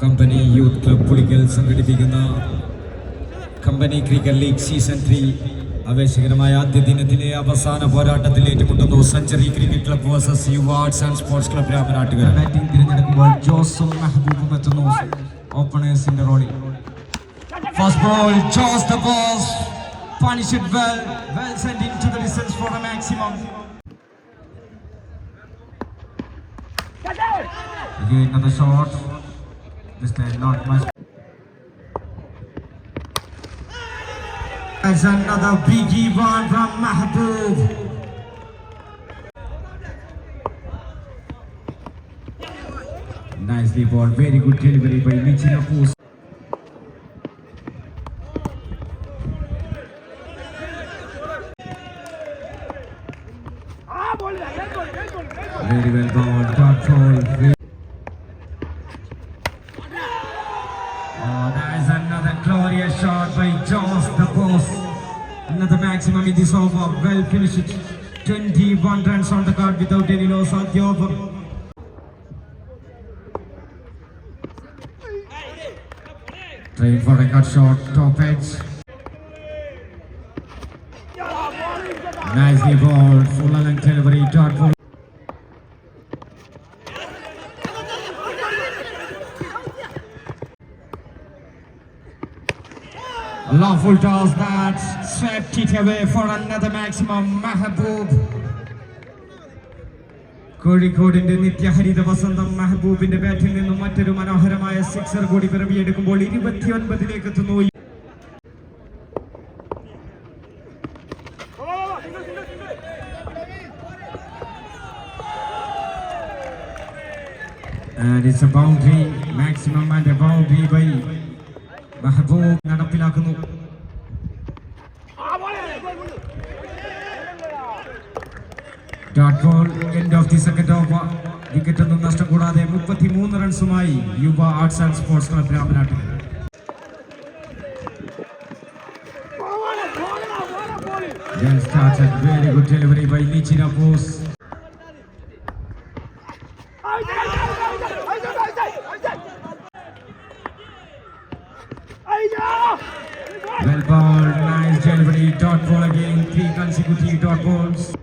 Company youth club Pulikkal സംഘടിപ്പിക്കുന്ന company cricket league season three ആവേശകരമായ ആദ്യ ദിനത്തിലെ അവസാന പോരാട്ടത്തിൽ ഏറ്റുമുട്ടുന്നു. Century cricket club versus Yuva arts and sports club Ramanattukara batting തിരഞ്ഞെടുക്കുമ്പോൾ ജോസും മെഹബൂബും എത്തുന്നു. ഓപ്പണേഴ്സിന്റെ റോളിൽ. First ball Jose the boss punish it well. Well sent into the distance for a maximum. Again, another shot. This time not much. As another biggie one from Mahbub. Nicely ball, very good delivery by Michina Post. Very well ball, dot ball. Very Oh, there's another glorious shot by Jones, the boss. Another maximum in this over. Well finished. 21 runs on the card without any loss of the over. Trying for a cut shot, top edge. Nicely balled, full length delivery, dot ball. Lawful toss that. Swept it away for another maximum. Mahbub. കോഴിക്കോടിന്റെ നിത്യഹരിത വസന്തം മെഹബൂബിന്റെ ബാറ്റിൽ നിന്നും മറ്റൊരു മനോഹരമായ sixer കൂടി പിറവിയെടുക്കുമ്പോൾ ഇരുപത്തിയൊൻപതിലേക്ക് എത്തുന്നു. And it's a boundary, maximum and a boundary by Mehboob നടപ്പിലാക്കുന്നു. Dot ball end of the second over wicket ഒന്നും നഷ്ടം കൂടാതെ മുപ്പത്തിമൂന്ന് റൺസുമായി Yuva arts and sports club രാമനാട്ടിൽ Well started, very good delivery by Nichira Bose. Well ball, nice delivery, dot ball again, three consecutive dot balls.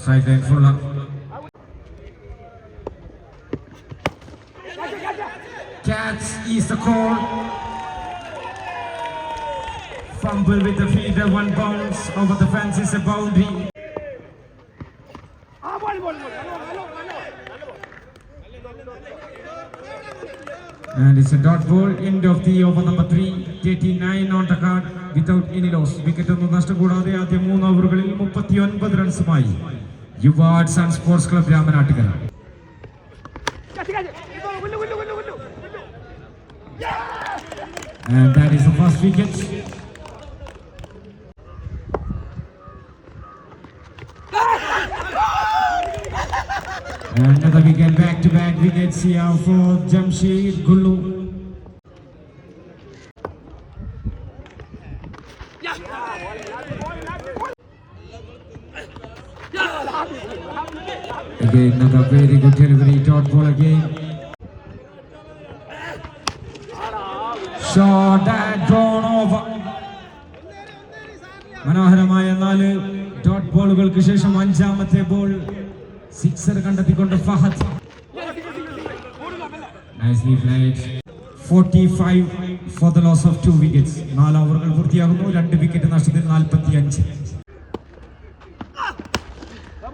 Strike line full up. Catch is the call. Fumble with the fielder, one bounce over the fence is a boundary. And it's a dot ball, end of the over number three, 39 on the card without any loss. Wicket ഒന്നും നഷ്ടം കൂടാതെ ആദ്യ മൂന്ന് ഓവറുകളിൽ മുപ്പത്തി ഒൻപത് റൺസുമായി Yuva arts and sports club Ramanattukara And that is the first wicket. Another wicket, back-to-back wickets here for Jamshid Gullu. Again, another very good delivery, dot ball again. Shot that gone over. മനോഹരമായ നാല് dot ബോളുകൾക്ക് ശേഷം അഞ്ചാമത്തെ ball sixer കണ്ടെത്തിക്കൊണ്ട് Fahad Nicely played. 45 for the loss of two wickets. നാല് ഓവറുകൾ പൂർത്തിയാകുന്നു രണ്ട് wicket നഷ്ടത്തിൽ നാൽപ്പത്തി അഞ്ച്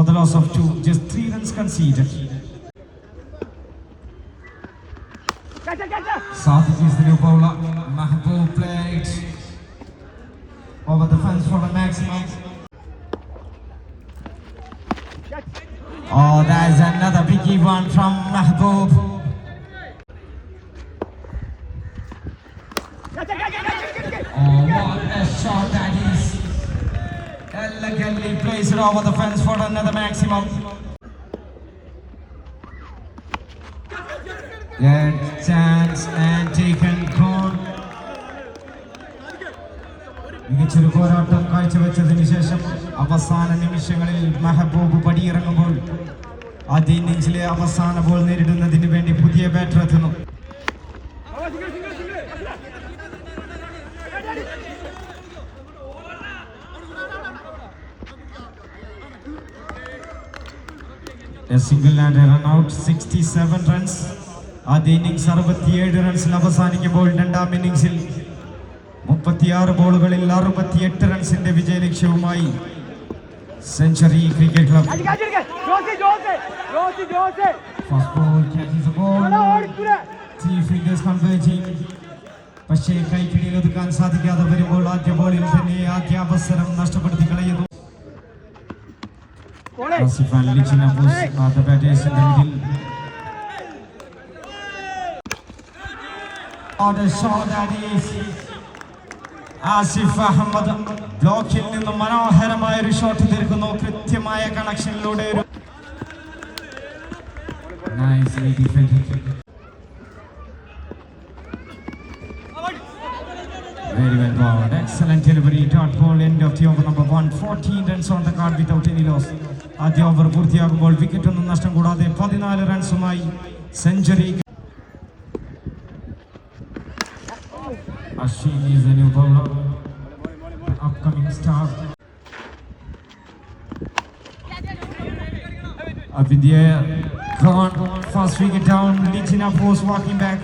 for the loss of two, just three runs conceded. Sathik is the new bowler. Mahbub played over the fence for the maximum. Oh, there's another. biggie one from Mahbub. Oh, what a shot that. Elegantly placed it over the fence for another maximum. Good chance and taken goal. മികച്ചൊരു പോരാട്ടം കാഴ്ചവെച്ചതിന് ശേഷം അവസാന നിമിഷങ്ങളിൽ മെഹബൂബ് പടിയിറങ്ങുമ്പോൾ ആദ്യ ഇന്നിംഗ്സിലെ അവസാന ball നേരിടുന്നതിന് വേണ്ടി പുതിയ ബാറ്റർ എത്തുന്നു A single and a run out 67 runs. ആദ്യ ഇന്നിംഗ്സ് അറുപത്തിയേഴ് റൺസിൽ അവസാനിക്കുമ്പോൾ രണ്ടാം ഇന്നിംഗ്സിൽ മുപ്പത്തിയാറ് ബോളുകളിൽ അറുപത്തിയെട്ട് റൺസിന്റെ വിജയ ലക്ഷ്യവുമായി സെഞ്ചുറി ക്രിക്കറ്റ് ക്ലബ് പക്ഷേ കൈക്കിടിയിൽ ഒതുക്കാൻ സാധിക്കാതെ വരുമ്പോൾ ആദ്യ ബോളിൽ തന്നെ ആദ്യ അവസരം നഷ്ടപ്പെടുത്തി ആസിഫ് അലി ചിന്നപ്പൂസ് ആദ്യ ബാറ്റേഴ്സിന്റെ middle What a shot that is. Asif Ahmed ബ്ലോക്കിൽ നിന്നും മനോഹരമായ ഒരു ഷോട്ട് തീർക്കുന്നു കൃത്യമായ കണക്ഷനിലൂടെ ഒരു Nicely defended. Very well bowled. Excellent delivery. Dot ball end of the over number one. 14 runs on the card without any loss. ആദ്യ over പൂർത്തിയാകുമ്പോൾ വിക്കറ്റ് ഒന്നും നഷ്ടം കൂടാതെ പതിനാല് റൺസുമായി century Ashwin is a new bowler. The upcoming star. Up in the air. Gone. First wicket down. Lichina Force walking back.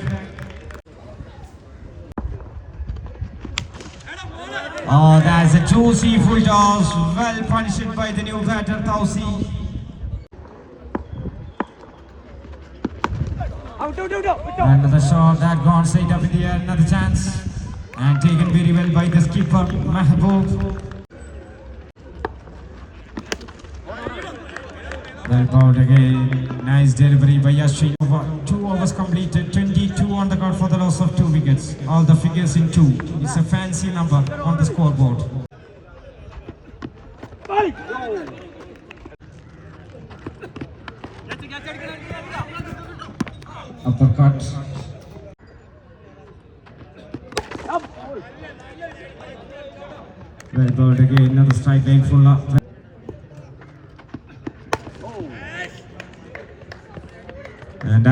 Oh, that's a two seafood toss, well punished by the new batter Tausi. Another shot that gone straight up in the air, another chance. And taken very well by the skipper Mahbub. Well bowled again. Nice delivery by Yashwin. Over Two overs completed. 22 on the card for the loss of two wickets. All the figures in two. It's a fancy number on the scoreboard. Uppercut. Well bowled again. Another strike line full up.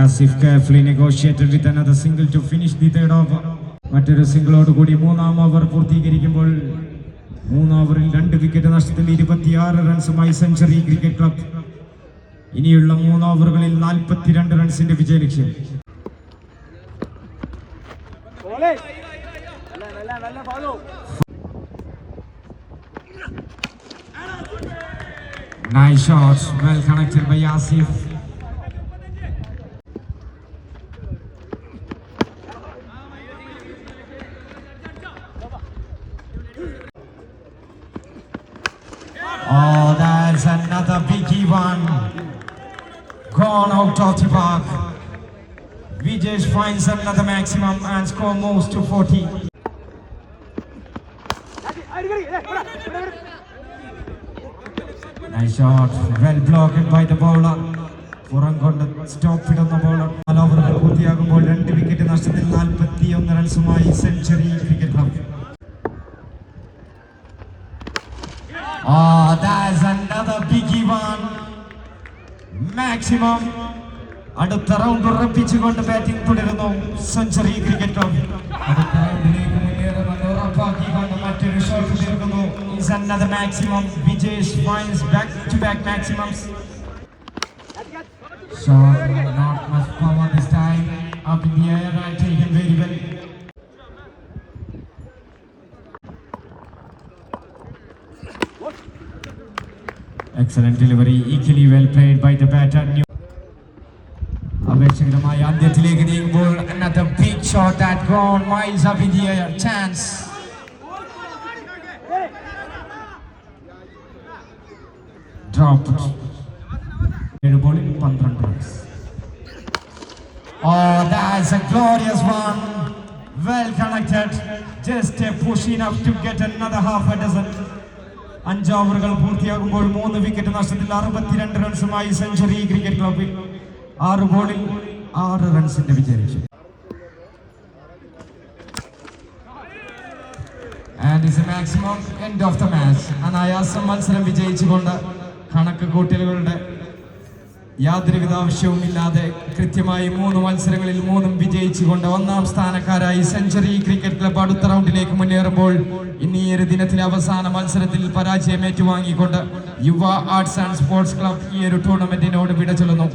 Asif carefully negotiated with another single to finish the third over. മറ്റൊരു സിംഗിളോട് കൂടി മൂന്നാം over പൂർത്തീകരിക്കുമ്പോൾ മൂന്ന് ഓവറിൽ രണ്ട് wicket നഷ്ടത്തിൽ ഇരുപത്തിയാറ് റൺസുമായി century cricket club ഇനിയുള്ള മൂന്ന് ഓവറുകളിൽ നാൽപ്പത്തിരണ്ട് റൺസിന്റെ നല്ല ഫാലോ Nice shots, well connected by Asif. one. Gone out of the park. Vijay finds another maximum and score moves to 40. അടിക്കടി ഇവിടെ ഇവിടെ Nice shot, well blocked by the bowler. പുറം കൊണ്ട് സ്റ്റോപ്പ് ഇടുന്ന ബോളർ നാല് ഓവറുകൾ പൂർത്തിയാകുമ്പോൾ രണ്ട് വിക്കറ്റ് നഷ്ടത്തിൽ നാൽപ്പത്തി ഒന്ന് റൺസുമായി century cricket club Ah, that's another biggie one. Maximum. അടുത്ത റൗണ്ട് ഉറപ്പിച്ചുകൊണ്ട് ബാറ്റിംഗ് തുടരുന്നു സെഞ്ചുറി ക്രിക്കറ്റ് അടുത്ത റൗണ്ടിലേക്ക് മുന്നേറുമെന്ന് ഉറപ്പാക്കിക്കൊണ്ട് മറ്റൊരു ഷോട്ട് തീർക്കുന്നു is another maximum. Vijay finds back to back maximums. So, not much power this time. Up in the air and taken very well. Excellent delivery, equally well played by the batter. New അപേക്ഷകരമായ ആദ്യത്തിലേക്ക് നീങ്ങുമ്പോൾ another big shot that gone miles up in the air. Chance. Dropped. ഏഴ് ബോളിൽ പന്ത്രണ്ട് run Oh, that's a glorious one. Well connected. Just a push enough to get another half a dozen. അഞ്ച് ഓവറുകൾ പൂർത്തിയാകുമ്പോൾ മൂന്ന് wicket നഷ്ടത്തിൽ അറുപത്തിരണ്ട് റൺസുമായി century cricket ക്ലബിൽ ആറ് ബോളിൽ ആറ് റൺസിന്റെ വിജയം and is maximum end of the match അനായാസം മത്സരം വിജയിച്ചുകൊണ്ട് കണക്ക് കൂട്ടലുകളുടെ യാതൊരുവിധ ആവശ്യവുമില്ലാതെ കൃത്യമായി മൂന്ന് മത്സരങ്ങളിൽ മൂന്നും വിജയിച്ചുകൊണ്ട് ഒന്നാം സ്ഥാനക്കാരായി സെഞ്ചുറി ക്രിക്കറ്റ് ക്ലബ് അടുത്ത റൗണ്ടിലേക്ക് മുന്നേറുമ്പോൾ ഇന്ന് ഈ ഒരു ദിനത്തിലെ അവസാന മത്സരത്തിൽ പരാജയം ഏറ്റുവാങ്ങിക്കൊണ്ട് യുവ ആർട്സ് ആൻഡ് സ്പോർട്സ് ക്ലബ് ഈ ഒരു ടൂർണമെന്റിനോട് വിട ചൊല്ലുന്നു.